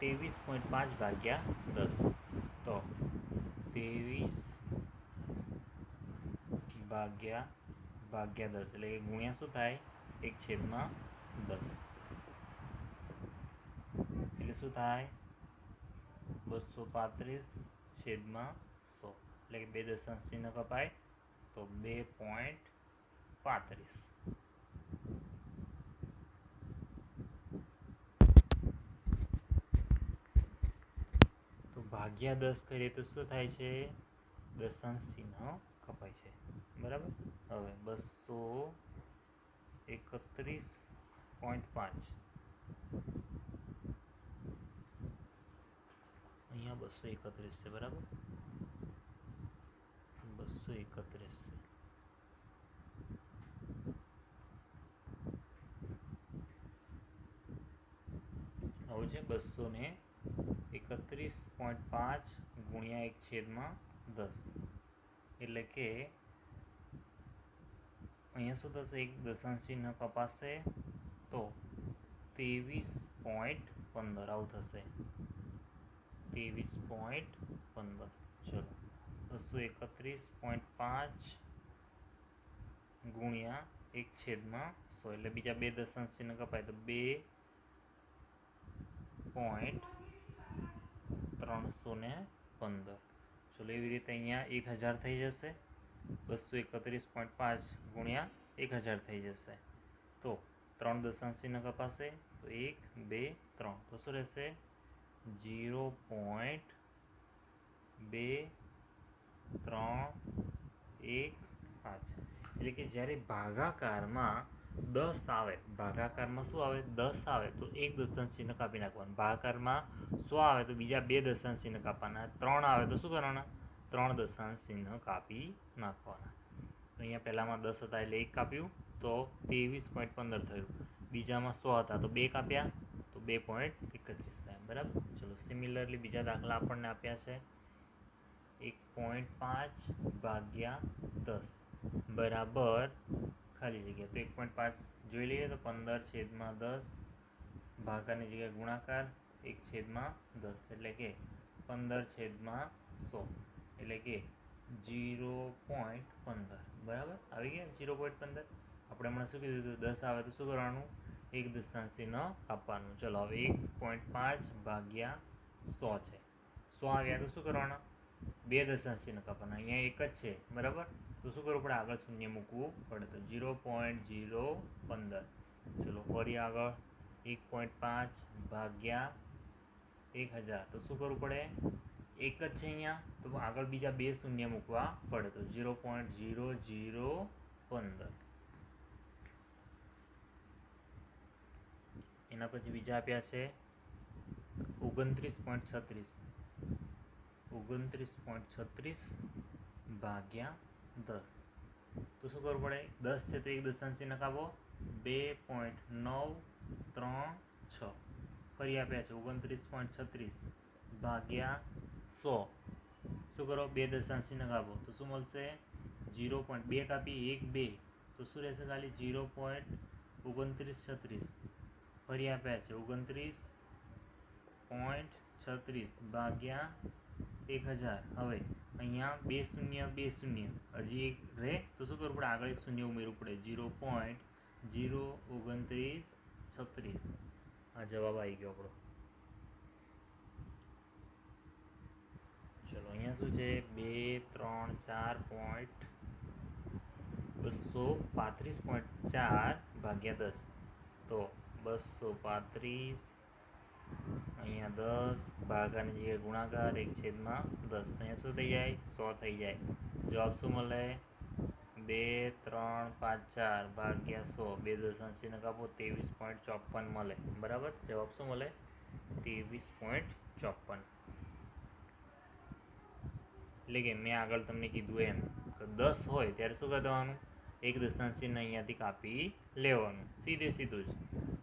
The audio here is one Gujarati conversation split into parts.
ત્રેવીસ પોઈન્ટ પાંચ ભાગ્યા દસ. તો ત્રેવીસ ભાગ્યા ભાગ્યા દસ એટલે કે ગુણ્યા શું થાય? એક છેદમાં દસ. એટલે શું થાય? બસો પાંત્રીસ છેદમાં સો. એટલે કે બે દશાંશ ચિહ્ન કપાય તો બે પોઈન્ટ પાંત્રીસ તો ભાગ્યા દસ કરીએ તો શું થાય છે? દશાંશ ચિહ્ન કપાય છે. બરાબર? હવે બસો એકત્રીસ પોઈન્ટ પાંચ. અહીંયા બસો એકત્રીસ છે, બરાબર? બસો એકત્રીસ છે. આવું છે બસો ને એકત્રીસ પોઈન્ટ પાંચ ગુણ્યા એક છેદમાં દસ. એટલે કે અહીંયા શું થશે? એક દશાંશ ચિહ્ન કપાશે તો ત્રેવીસ પોઈન્ટ પંદર. આવું થશે. ત્રેવીસ પોઈન્ટ પંદર. ચલો. બસો એકત્રીસ પોઈન્ટ પાંચ ગુણ્યા એક છેદમાં સો. એટલે બીજા બે દશાંશ ચિહ્ન કપાય તો બે પોઈન્ટ ત્રણસો ને પંદર. ચલો એવી રીતે અહીંયા એક હજાર થઈ જશે. બસો એકત્રીસ પોઈન્ટ પાંચ ગુણ્યા એક હજાર થઈ જશે. તો ત્રણ દશાંશી ચિહ્ન કપાશે તો એક, બે, ત્રણ. તો શું રહેશે? જીરો પોઈન્ટ બે, ત્રણ, એક, પાંચ. એટલે કે જ્યારે ભાગાકારમાં દસ આવે, ભાગાકારમાં શું આવે? દસ આવે, તો એક દશાંશ ચિહ્ન કાપી નાખવાનું. ભાગાકારમાં સો આવે, તો બીજા બે દશાંશ ચિહ્ન કાપવાના. ત્રણ આવે, તો શું કરવાના? ત્રણ દશાંશ ચિહ્ન કાપી નાખવાના. અહીંયા પહેલામાં દસ હતા એટલે એક કાપ્યું, તો ત્રેવીસ પોઈન્ટ પંદર થયું. બીજામાં સો હતા, તો બે કાપ્યા, તો બે પોઈન્ટ એકત્રીસ થયા. બરાબર? ચલો સિમિલરલી બીજા દાખલા આપણને આપ્યા છે. એક પોઈન્ટ પાંચ ભાગ્યા દસ. બરાબર? ખાલી જગ્યા. તો એક પોઈન્ટ પાંચ જોઈ લઈએ તો પંદર છેદમાં દસ ભાગાની જગ્યાએ ગુણાકાર, એક છેદમાં દસ. એટલે કે પંદર છેદમાં સો. એટલે કે જીરો પોઈન્ટ પંદર. બરાબર? આવી ગયા? જીરો પોઈન્ટ પંદર? આપણે હમણાં શું કીધું હતું? દસ આવે તો શું કરવાનું? એક દશાંશી ન આપવાનું. ચલો, હવે એક પોઈન્ટ પાંચ ભાગ્યા સો છે. સો આવ્યા તો શું કરવાના? બે દશાંશી ન કાપવાના. અહીંયા એક જ છે. બરાબર? તો શું કરવું પડે? આગળ શૂન્ય મૂકવું પડે. તો ઝીરો પોઈન્ટ ઝીરો પંદર. ચલો, ફરી આગળ. એક પોઈન્ટ પાંચ ભાગ્યા એક હજાર. તો શું કરવું પડે? એક જ છે અહીંયા. તો આગળ બીજા બે શૂન્ય મૂકવા પડે. તો ઝીરો પોઈન્ટ ઝીરો ઝીરો પંદર. એના પછી બીજા આપ્યા છે ઓગણત્રીસ પોઈન્ટ છત્રીસ. ઓગણત્રીસ પોઈન્ટ છત્રીસ ભાગ્યા દસ. તો શું કરવું પડે? દસ છે તો એક દશાંશ ચિહ્ન બે પોઈન્ટ નવ ત્રણ છ. ફરી આપ્યા છે. ઓગણત્રીસ પોઈન્ટ છત્રીસ ભાગ્યા સો. શું કરો? બે દશાંશ ચિહ્ન તો શું મળશે? જીરો પોઈન્ટ બે કાપી એક બે. તો શું રહેશે ખાલી? જીરો પોઈન્ટ ઓગણત્રીસ છત્રીસ. ફરી આપ્યા છે. ઓગણત્રીસ પોઈન્ટ છત્રીસ ભાગ્યા એક હજાર. હવે, અહીંયા બે શૂન્ય બે શૂન્ય. હજી એક રહે, તો શું કરવું પડે? આગળ એક શૂન્ય ઉમેરવું પડે. જીરો પોઈન્ટ જીરો ઓગણત્રીસ છત્રીસ. આ જવાબ આવી ગયો આપણો. ચલો, અહીંયા શું છે? બે, ત્રણ, ચાર પોઈન્ટ બસો પાંત્રીસ પોઈન્ટ ચાર ભાગ્યા દસ. તો બસો પાંત્રીસ અહીંયા દસ ભાગાની જગ્યાએ ગુણાકાર, એક છેદમાં દસ. અહીંયા શું થઈ જાય? સો થઈ જાય. જવાબ શું મળે? બે, ત્રણ, પાંચ, ચાર ભાગ્યા સો. બે દશાંશી નકાપો ત્રેવીસ પોઈન્ટ ચોપન મળે. બરાબર? જવાબ શું મળે? ત્રેવીસ પોઈન્ટ ચોપન. એટલે કે મેં આગળ તમને કીધું એમ. કે દસ હોય, ત્યારે શું કરવાનું એક દશાંશીને અહીંયાથી કાપી લેવાનું. સીધે સીધું જ.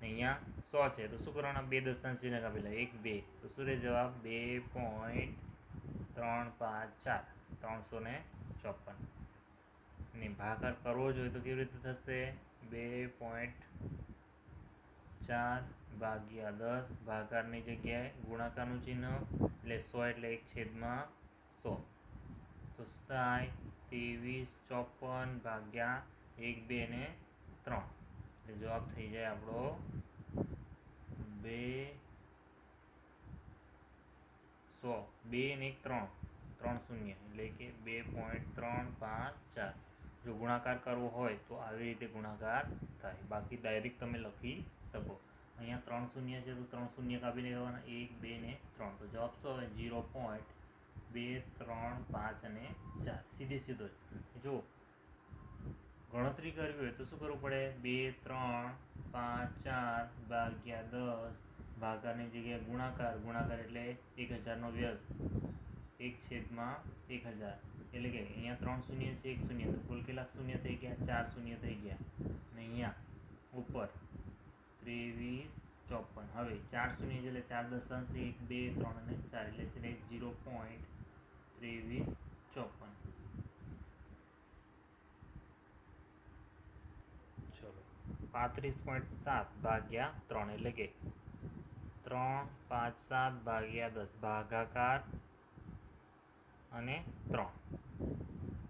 અહીંયા સો છે. તો શું કરવાના? બે દશાંશ ચિહ્ન કાપી લે. એક, બે. તો શું રહે જવાબ બે પોઈન્ટ ત્રણ પાંચ ચાર. ત્રણસો ને ચોપન. ને ભાગાકાર કરવો જોઈએ તો કેવી રીતે થશે? બે પોઈન્ટ ચાર ભાગ્યા દસ. ભાગાકારની જગ્યાએ ગુણાકારનું ચિહ્ન. એટલે સો એટલે એક છેદમાં સો. તો થાય? ત્રેવીસ ચોપન ભાગ્યા એક, બે ને ત્રણ. એટલે જવાબ થઈ જાય આપણો બે સો. બે ને ત્રણ. ત્રણ શૂન્ય. એટલે કે બે પોઈન્ટ ત્રણ પાંચ ચાર. જો ગુણાકાર કરવો હોય તો આવી રીતે ગુણાકાર થાય. બાકી ડાયરેક્ટ તમે લખી શકો. અહીંયા ત્રણ શૂન્ય છે તો ત્રણ શૂન્ય કાપી લેવાના. એક, બે ને ત્રણ. તો જવાબ શું આવે? ઝીરો પોઈન્ટ બે, ત્રણ, પાંચ અને ચાર. સીધે સીધો જો ગણતરી કરવી હોય તો શું કરવું પડે? બે, ત્રણ, પાંચ, ચાર, ભાગ્યા દસ, ભાગાની જગ્યાએ ગુણાકાર ગુણાકાર એટલે એક હજારનો વ્યસ્ત. એક છેદમાં એક હજાર. એટલે કે અહીંયા ત્રણ શૂન્ય છે, એક શૂન્ય. કુલ કેટલા શૂન્ય થઈ ગયા? ચાર શૂન્ય થઈ ગયા. અને અહીંયા ઉપર ત્રેવીસ, ચોપન. હવે ચાર શૂન્ય એટલે ચાર દશાંશ એક, બે, ત્રણ અને ચાર. એટલે છે જીરો પોઈન્ટ ત્રેવીસ, ચોપન. પાંત્રીસ પોઈન્ટ સાત ભાગ્યા ત્રણ એટલે કે ત્રણ પાંચ સાત ભાગ્યા દસ ભાગાકાર અને ત્રણ.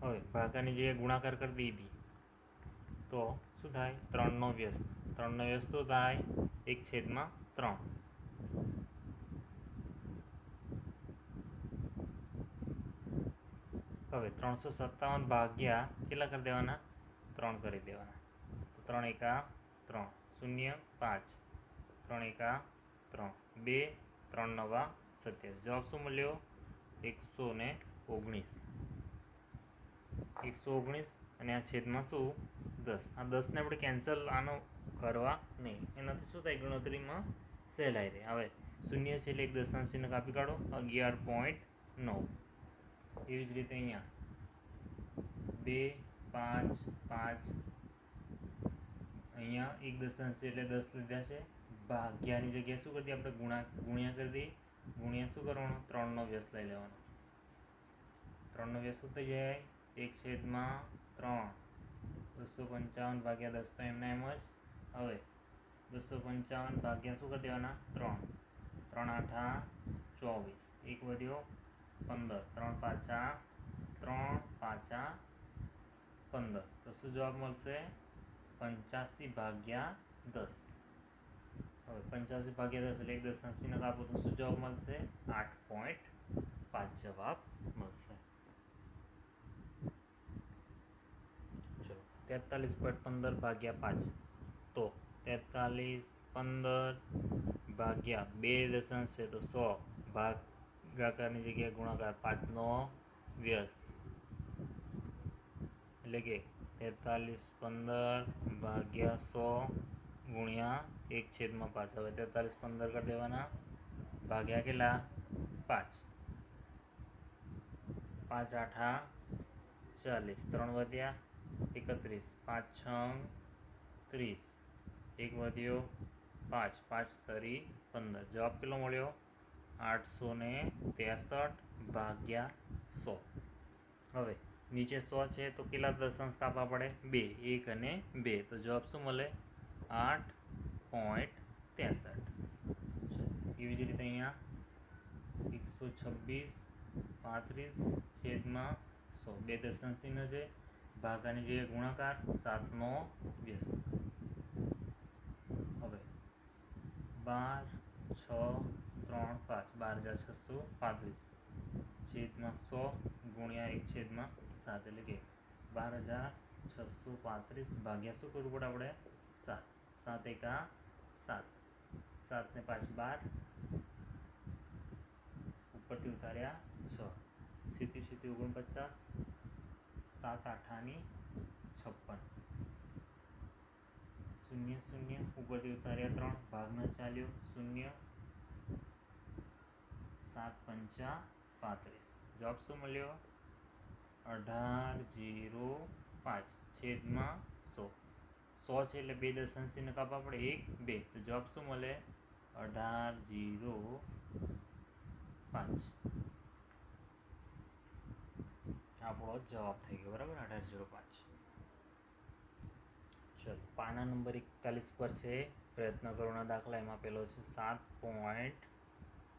હવે ભાગાની જગ્યાએ ગુણાકાર કરી દીધી તો શું થાય? ત્રણનો વ્યસ્ત. ત્રણનો વ્યસ્ત તો થાય એક છેદમાં ત્રણ. હવે ત્રણસો સત્તાવન ભાગ્યા કેટલા કરી દેવાના? ત્રણ કરી દેવાના. ત્રણ એકા ત્રણ. શૂન્ય પાંચ. ત્રણ એકા ત્રણ. બે, ત્રણ નવા, સત્યાવીસ. જવાબ શું મળ્યો? એકસો ને ઓગણીસ. એકસો ઓગણીસ અને આ છેદમાં શું? દસ. આ દસને આપણે કેન્સલ આનો કરવા નહીં. એનાથી શું થાય? ગણતરીમાં સહેલાઈ રહે. હવે શૂન્ય છે એટલે એક દશાંશ ચિહ્ન કાપી કાઢો. અગિયાર પોઈન્ટ નવ. એવી જ રીતે અહીંયા. બે, પાંચ પાંચ અહીંયા એક દશાંશ છે એટલે દસ લીધા છે. ભાગ્યાની જગ્યાએ શું કરી દઈએ? આપણે ગુણા, ગુણ્યા કરી દઈએ. ગુણ્યા શું કરવાનું? ત્રણનો વ્યસ્ત લઈ લેવાનો. ત્રણનો વ્યસ્ત થઈ જાય? એક છેદમાં ત્રણ. બસો પંચાવન ભાગ્યા દસ તો એમના એમ જ. હવે, બસો પંચાવન ભાગ્યા શું કરી દેવાના? ત્રણ. ત્રણ આઠા ચોવીસ. એક વધ્યો પંદર. ત્રણ પાછા ત્રણ પાછા પંદર. તો શું જવાબ મળશે? પંચ્યાસી ભાગ્યા દસ. હવે પંચ્યાસી ભાગ્યા દસ એટલે એક દશાંશીને કાપો તો શું જવાબ મળશે? આઠ પોઈન્ટ પાંચ જવાબ મળશે. ચલો, તેતાલીસ પોઈન્ટ પંદર ભાગ્યા પાંચ. તો તેતાલીસ પંદર ભાગ્યા બે દશાંશ છે તો સો. ભાગાકારની જગ્યાએ ગુણાકાર પાંચનો વ્યસ્ત. એટલે કે તેતાલીસ પંદર ભાગ્યા સો ગુણ્યા એક છેદમાં પાંચ. હવે તેતાલીસ પંદર કરી દેવાના. ભાગ્યા કેટલા? પાંચ. પાંચ આઠા ચાલીસ. ત્રણ વધ્યા એકત્રીસ. પાંચ છ ત્રીસ. એક વધ્યો પાંચ. પાંચ તરી પંદર. જવાબ કેટલો મળ્યો? આઠસો ને ત્રેસઠ ભાગ્યા સો. હવે નીચે સો છે, તો કેટલા દશાંશ કાપવા પડે? બે. એક અને બે. તો જવાબ શું મળે? આઠ પોઈન્ટ ત્રેસઠ. એવી જ રીતે અહીંયા એકસો છવ્વીસ, પાંત્રીસ, છેદમાં સો. બે દશાંશ ચિહ્ન છે. ભાગાની જે ગુણાકાર સાતનો વ્યસ્ત. હવે, બાર, છ, ત્રણ, પાંચ. બાર હજાર છસો પાંત્રીસ. છેદમાં સો ગુણ્યા એક છેદમાં સાત એટલે કે બાર હજાર છસો પાંત્રીસ ભાગ્યા શું કરવું પડે આપણે સાત સાત એકા સાત સાત ને પાંચ બાર ઉપરથી ઉતાર્યા છ સીધી સીધી ઓગણપચાસ સાત આઠાની છપ્પન શૂન્ય શૂન્ય ઉપરથી ઉતાર્યા ત્રણ ભાગમાં ચાલ્યો શૂન્ય સાત પંચા પાંત્રીસ જવાબ શું મળ્યો અઢાર, જીરો, પાંચ. છેદમાં સો. સો છે એટલે બે દશાંશીને કાપવા પડે. એક, બે. તો જવાબ શું મળે? અઢાર, જીરો, પાંચ. આપણો જવાબ થઈ ગયો, બરાબર? અઢાર, જીરો, પાંચ. ચલો, પાના નંબર એકતાલીસ પર છે. પ્રયત્ન કરોના દાખલા એમાં પેલો છે સાત પોઈન્ટ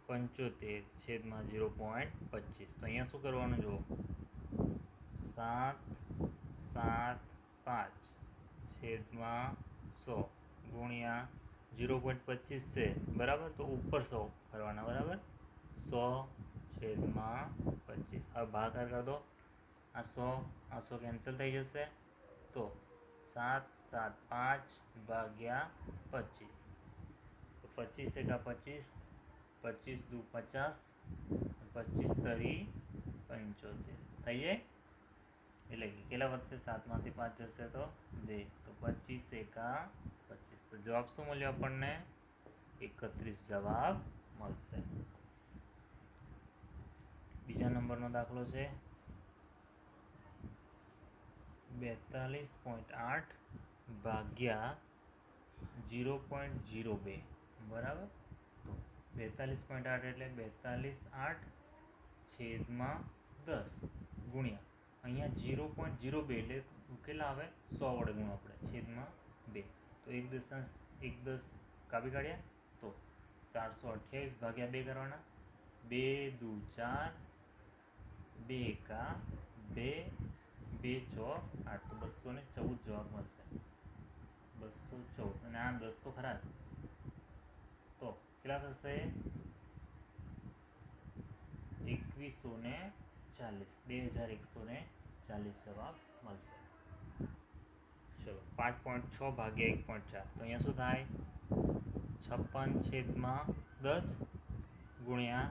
પંચોતેર છેદમાં જીરો પોઈન્ટ પચીસ. તો અહીંયા શું કરવાનું જુઓ? સાત સાત પાંચ છેદમાં સો ગુણ્યા ઝીરો પોઈન્ટ પચીસ છે બરાબર તો ઉપર સો કરવાના બરાબર સો છેદમાં પચીસ હવે ભાગાકાર કરી દો આ સો આ સો કેન્સલ થઈ જશે તો સાત સાત પાંચ ભાગ્યા પચીસ તો પચીસ એકા પચીસ પચીસ દુ પચાસ પચીસ તરી પંચોતેર થઈ જાય એટલે કે કેટલા વધશે સાતમાંથી પાંચ જશે તો? બે. તો પચીસ એકા પચીસ. તો જવાબ શું મળ્યો આપણને? એકત્રીસ જવાબ મળશે. બીજા નંબરનો દાખલો છે. બેતાલીસ પોઈન્ટ આઠ ભાગ્યા જીરો પોઈન્ટ જીરો બે. બરાબર? તો બેતાલીસ પોઈન્ટ આઠ એટલે બેતાલીસ આઠ છેદમાં દસ ગુણ્યા. અહીંયા જીરો પોઈન્ટ જીરો બે એટલે કેટલા આવે સો વડે ગુણો આપણે, છેદમાં બે. તો એક દશાંશ, એક દસ કાપી કાઢ્યા તો ચારસો અઠ્યાવીસ ભાગ્યા બે કરવાના. બે દુ ચાર, બે એકા, બે બે ચોક, આઠ. તો બસો ને ચૌદ જવાબ મળશે. બસો ચૌદ. અને આ દસ તો ખરા જ. તો કેટલા થશે? એકવીસો ને ચાલીસ. બે હજાર એકસો ને ચાલીસ જવાબ મળશે. ચલો, પાંચ પોઈન્ટ છ ભાગ્યા એક પોઈન્ટ ચાર. તો અહીંયા શું થાય? છપ્પન છેદમાં દસ ગુણ્યા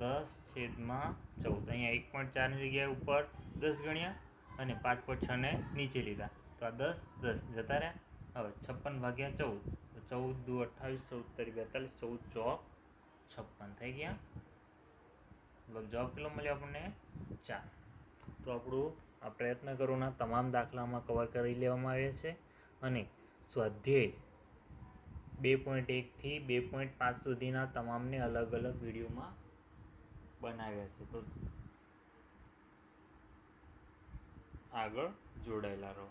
દસ છેદમાં ચૌદ. અહીંયા એક પોઈન્ટ ચારની જગ્યાએ ઉપર દસ ગણ્યા અને પાંચ પોઈન્ટ છને નીચે લીધા. તો આ દસ દસ જતા રહ્યા. હવે છપ્પન ભાગ્યા ચૌદ. તો ચૌદ દુ અઠ્ઠાવીસ, ચૌદ તરી બેતાલીસ, ચૌદ ચોક છપ્પન. થઈ ગયા? જવાબ કેટલો મળ્યો આપણને? ચાર. તો આપણું આ પ્રયત્ન કરોના તમામ દાખલામાં કવર કરી લેવામાં આવ્યા છે અને સ્વાધ્યાય બે પોઈન્ટ એકથી બે પોઈન્ટ પાંચ સુધીના તમામને અલગ અલગ વિડીયોમાં બનાવ્યા છે. તો આગળ જોડાયેલા રહો.